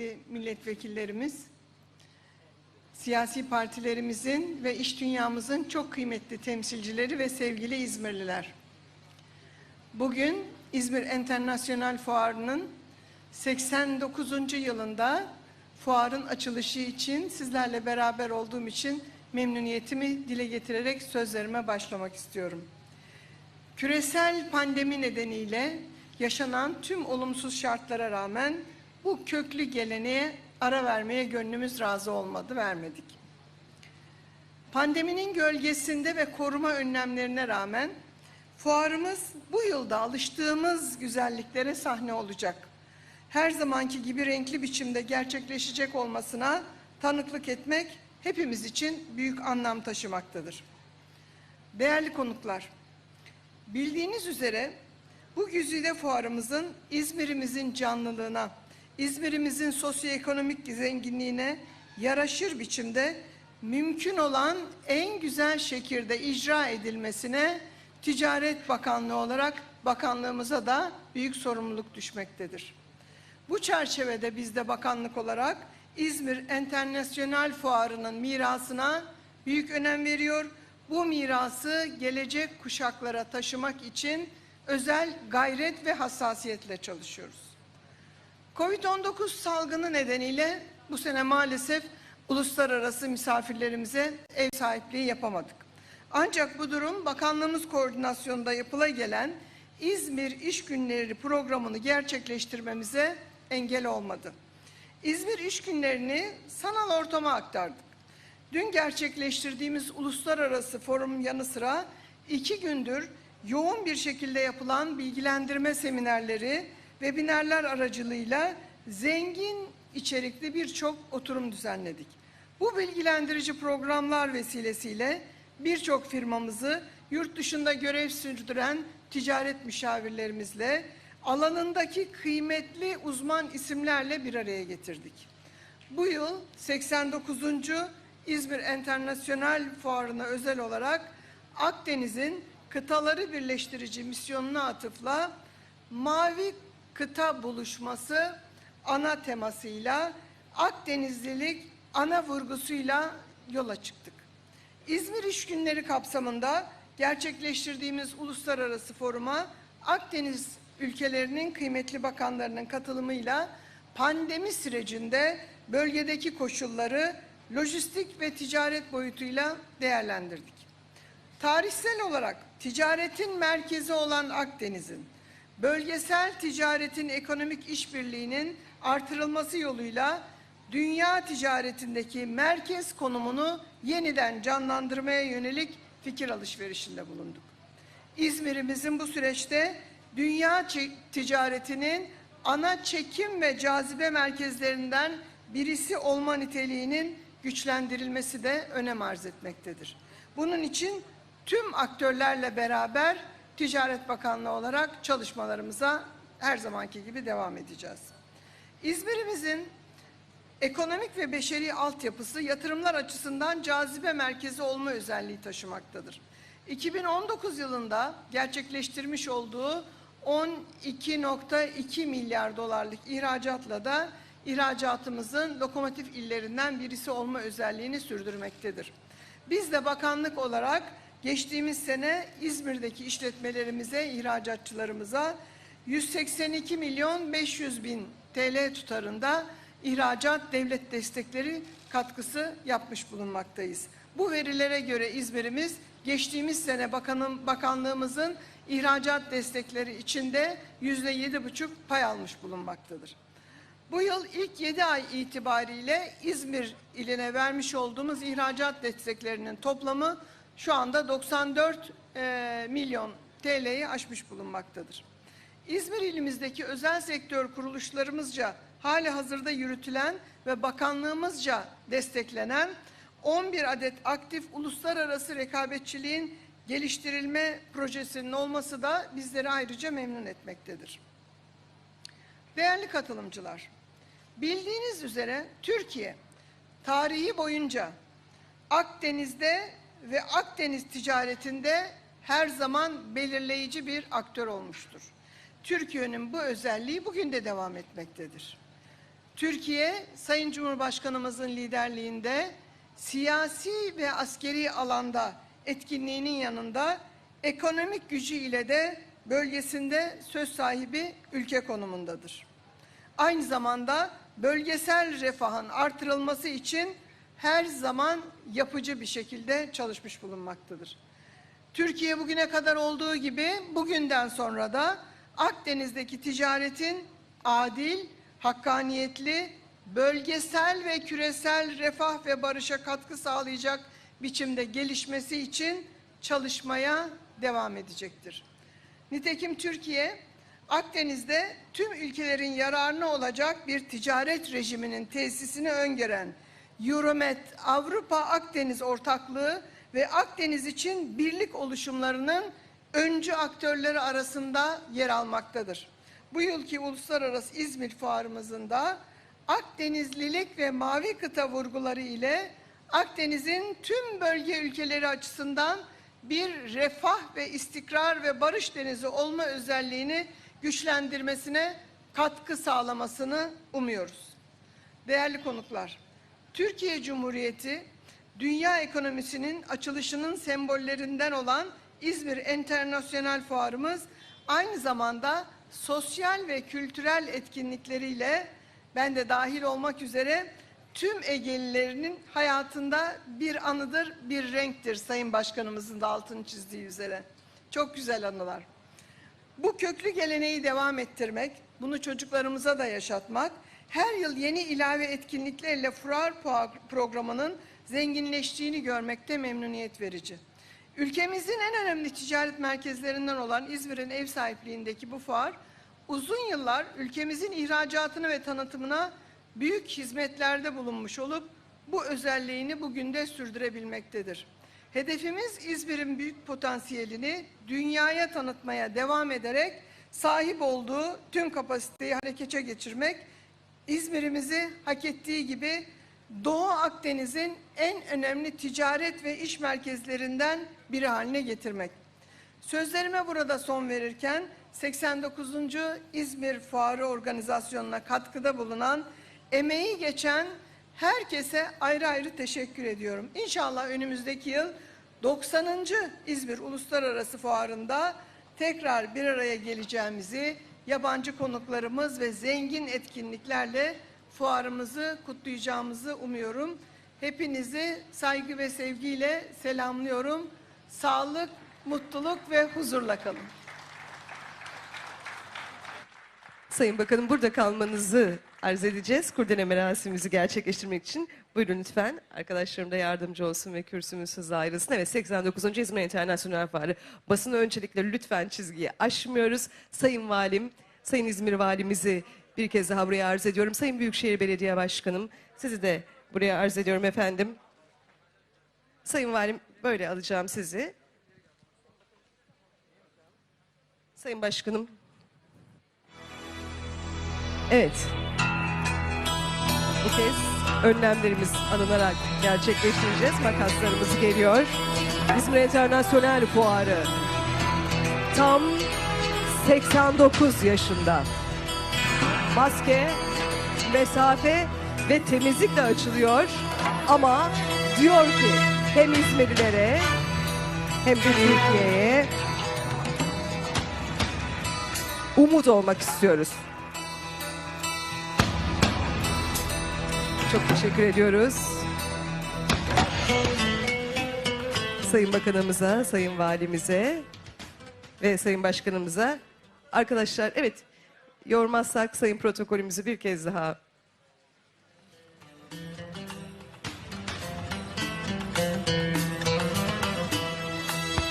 kıymetli milletvekillerimiz, siyasi partilerimizin ve iş dünyamızın çok kıymetli temsilcileri ve sevgili İzmirliler. Bugün İzmir Enternasyonel Fuarı'nın 89. yılında fuarın açılışı için sizlerle beraber olduğum için memnuniyetimi dile getirerek sözlerime başlamak istiyorum. Küresel pandemi nedeniyle yaşanan tüm olumsuz şartlara rağmen bu köklü geleneğe ara vermeye gönlümüz razı olmadı, vermedik. Pandeminin gölgesinde ve koruma önlemlerine rağmen fuarımız bu yılda alıştığımız güzelliklere sahne olacak. Her zamanki gibi renkli biçimde gerçekleşecek olmasına tanıklık etmek hepimiz için büyük anlam taşımaktadır. Değerli konuklar, bildiğiniz üzere bu güzide fuarımızın İzmir'imizin canlılığına, İzmir'imizin sosyoekonomik zenginliğine yaraşır biçimde mümkün olan en güzel şekilde icra edilmesine Ticaret Bakanlığı olarak bakanlığımıza da büyük sorumluluk düşmektedir. Bu çerçevede biz de bakanlık olarak İzmir Enternasyonel Fuarı'nın mirasına büyük önem veriyor. Bu mirası gelecek kuşaklara taşımak için özel gayret ve hassasiyetle çalışıyoruz. Covid-19 salgını nedeniyle bu sene maalesef uluslararası misafirlerimize ev sahipliği yapamadık. Ancak bu durum bakanlığımız koordinasyonunda yapıla gelen İzmir İş Günleri programını gerçekleştirmemize engel olmadı. İzmir İş Günlerini sanal ortama aktardık. Dün gerçekleştirdiğimiz uluslararası forum yanı sıra iki gündür yoğun bir şekilde yapılan bilgilendirme seminerleri, webinerler aracılığıyla zengin içerikli birçok oturum düzenledik. Bu bilgilendirici programlar vesilesiyle birçok firmamızı yurt dışında görev sürdüren ticaret müşavirlerimizle alanındaki kıymetli uzman isimlerle bir araya getirdik. Bu yıl 89. İzmir Enternasyonel Fuarı'na özel olarak Akdeniz'in kıtaları birleştirici misyonuna atıfla Mavi Kıta Buluşması ana temasıyla Akdenizlilik ana vurgusuyla yola çıktık. İzmir İş Günleri kapsamında gerçekleştirdiğimiz uluslararası foruma Akdeniz ülkelerinin kıymetli bakanlarının katılımıyla pandemi sürecinde bölgedeki koşulları lojistik ve ticaret boyutuyla değerlendirdik. Tarihsel olarak ticaretin merkezi olan Akdeniz'in bölgesel ticaretin ekonomik işbirliğinin artırılması yoluyla dünya ticaretindeki merkez konumunu yeniden canlandırmaya yönelik fikir alışverişinde bulunduk. İzmir'imizin bu süreçte dünya ticaretinin ana çekim ve cazibe merkezlerinden birisi olma niteliğinin güçlendirilmesi de önem arz etmektedir. Bunun için tüm aktörlerle beraber Ticaret Bakanlığı olarak çalışmalarımıza her zamanki gibi devam edeceğiz. İzmir'imizin ekonomik ve beşeri altyapısı yatırımlar açısından cazibe merkezi olma özelliği taşımaktadır. 2019 yılında gerçekleştirmiş olduğu 12.2 milyar dolarlık ihracatla da ihracatımızın lokomotif illerinden birisi olma özelliğini sürdürmektedir. Biz de bakanlık olarak geçtiğimiz sene İzmir'deki işletmelerimize, ihracatçılarımıza 182 milyon 500 bin TL tutarında ihracat devlet destekleri katkısı yapmış bulunmaktayız. Bu verilere göre İzmir'imiz geçtiğimiz sene bakanım, bakanlığımızın ihracat destekleri içinde yüzde yedi buçuk pay almış bulunmaktadır. Bu yıl ilk 7 ay itibariyle İzmir iline vermiş olduğumuz ihracat desteklerinin toplamı şu anda 94 e, milyon TL'yi aşmış bulunmaktadır. İzmir ilimizdeki özel sektör kuruluşlarımızca hali hazırda yürütülen ve bakanlığımızca desteklenen 11 adet aktif uluslararası rekabetçiliğin geliştirilme projesinin olması da bizleri ayrıca memnun etmektedir. Değerli katılımcılar, bildiğiniz üzere Türkiye tarihi boyunca Akdeniz'de ve Akdeniz ticaretinde her zaman belirleyici bir aktör olmuştur. Türkiye'nin bu özelliği bugün de devam etmektedir. Türkiye, Sayın Cumhurbaşkanımızın liderliğinde siyasi ve askeri alanda etkinliğinin yanında ekonomik gücü ile de bölgesinde söz sahibi ülke konumundadır. Aynı zamanda bölgesel refahın artırılması için her zaman yapıcı bir şekilde çalışmış bulunmaktadır. Türkiye bugüne kadar olduğu gibi bugünden sonra da Akdeniz'deki ticaretin adil, hakkaniyetli, bölgesel ve küresel refah ve barışa katkı sağlayacak biçimde gelişmesi için çalışmaya devam edecektir. Nitekim Türkiye Akdeniz'de tüm ülkelerin yararına olacak bir ticaret rejiminin tesisini öngören Euromed Avrupa Akdeniz Ortaklığı ve Akdeniz için birlik oluşumlarının öncü aktörleri arasında yer almaktadır. Bu yılki Uluslararası İzmir Fuarımızın da Akdenizlilik ve mavi kıta vurguları ile Akdeniz'in tüm bölge ülkeleri açısından bir refah ve istikrar ve barış denizi olma özelliğini güçlendirmesine katkı sağlamasını umuyoruz. Değerli konuklar, Türkiye Cumhuriyeti dünya ekonomisinin açılışının sembollerinden olan İzmir Enternasyonel Fuarımız aynı zamanda sosyal ve kültürel etkinlikleriyle ben de dahil olmak üzere tüm Egelilerinin hayatında bir anıdır, bir renktir Sayın Başkanımızın da altını çizdiği üzere. Çok güzel anılar. Bu köklü geleneği devam ettirmek, bunu çocuklarımıza da yaşatmak, her yıl yeni ilave etkinliklerle fuar programının zenginleştiğini görmekte memnuniyet verici. Ülkemizin en önemli ticaret merkezlerinden olan İzmir'in ev sahipliğindeki bu fuar, uzun yıllar ülkemizin ihracatını ve tanıtımına büyük hizmetlerde bulunmuş olup bu özelliğini bugün de sürdürebilmektedir. Hedefimiz İzmir'in büyük potansiyelini dünyaya tanıtmaya devam ederek sahip olduğu tüm kapasiteyi harekete geçirmek, İzmir'imizi hak ettiği gibi Doğu Akdeniz'in en önemli ticaret ve iş merkezlerinden biri haline getirmek. Sözlerime burada son verirken 89. İzmir Fuarı organizasyonuna katkıda bulunan, emeği geçen herkese ayrı ayrı teşekkür ediyorum. İnşallah önümüzdeki yıl 90. İzmir Uluslararası Fuarı'nda tekrar bir araya geleceğimizi, yabancı konuklarımız ve zengin etkinliklerle fuarımızı kutlayacağımızı umuyorum. Hepinizi saygı ve sevgiyle selamlıyorum. Sağlık, mutluluk ve huzurla kalın. Sayın Bakanım burada kalmanızı arz edeceğiz. Kurdele merasimimizi gerçekleştirmek için. Buyurun lütfen. Arkadaşlarım da yardımcı olsun ve kürsümüz hızla ayrılsın. Evet 89. İzmir İnternasyonel Fuarı. Basın öncelikle lütfen çizgiyi aşmıyoruz. Sayın Valim, Sayın İzmir Valimizi bir kez daha buraya arz ediyorum. Sayın Büyükşehir Belediye Başkanım sizi de buraya arz ediyorum efendim. Sayın Valim böyle alacağım sizi. Sayın Başkanım Evet. Bu kez önlemlerimiz alınarak gerçekleştireceğiz. Makaslarımız geliyor. İzmir Internasyonel Fuarı. Tam 89 yaşında. Maske, mesafe ve temizlikle açılıyor. Ama diyor ki hem İzmirlilere hem de Türkiye'ye umut olmak istiyoruz. Çok teşekkür ediyoruz. Sayın Bakanımıza, Sayın Valimize ve Sayın Başkanımıza. Arkadaşlar evet yormazsak Sayın protokolümüzü bir kez daha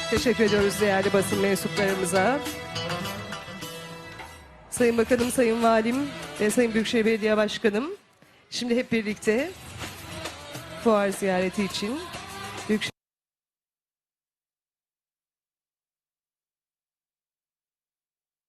Teşekkür ediyoruz değerli basın mensuplarımıza. Sayın Bakanım, Sayın Valim ve Sayın Büyükşehir Belediye Başkanım. Şimdi hep birlikte fuar ziyareti için